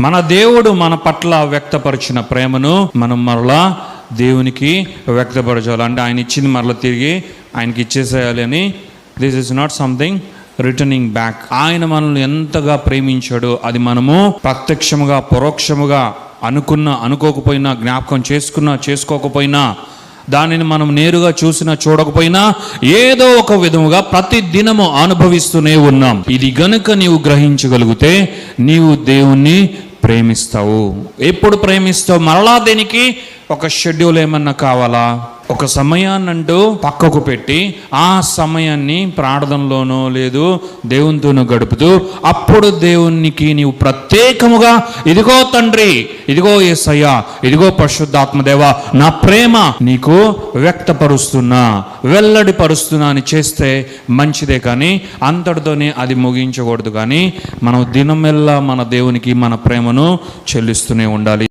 మన దేవుడు మన పట్ల వ్యక్తపరిచిన ప్రేమను మనం మరలా దేవునికి వ్యక్తపరచాలి. అంటే ఆయన ఇచ్చింది మరలా తిరిగి ఆయనకి ఇచ్చేసేయాలి అని. This is not something returning back ఆయన మనల్ని ఎంతగా ప్రేమించాడో అది మనము ప్రత్యక్షముగా పరోక్షముగా అనుకున్నా అనుకోకపోయినా జ్ఞాపకం చేసుకున్నా చేసుకోకపోయినా దానిని మనం నేరుగా చూసినా చూడకపోయినా ఏదో ఒక విధముగా ప్రతి దినము అనుభవిస్తూనే ఉన్నాం. ఇది గనుక నీవు గ్రహించగలిగితే నీవు దేవుణ్ణి ప్రేమిస్తావు? ఎప్పుడు ప్రేమిస్తావు? మరలా దేనికి? ఒక షెడ్యూల్ ఏమన్నా కావాలా? ఒక సమయాన్నంటూ పక్కకు పెట్టి ఆ సమయాన్ని ప్రార్థనలోనో లేదు దేవునితోనో గడుపుతూ అప్పుడు దేవునికి నీవు ప్రత్యేకముగా ఇదిగో తండ్రి ఇదిగో ఏసయ్య ఇదిగో పరిశుద్ధాత్మదేవ నా ప్రేమ నీకు వ్యక్తపరుస్తున్నా వెల్లడిపరుస్తున్నా అని చేస్తే మంచిదే కానీ అంతటితోనే అది ముగించకూడదు కానీ మనం దినమెల్లా మన దేవునికి మన ప్రేమను చెల్లిస్తూనే ఉండాలి.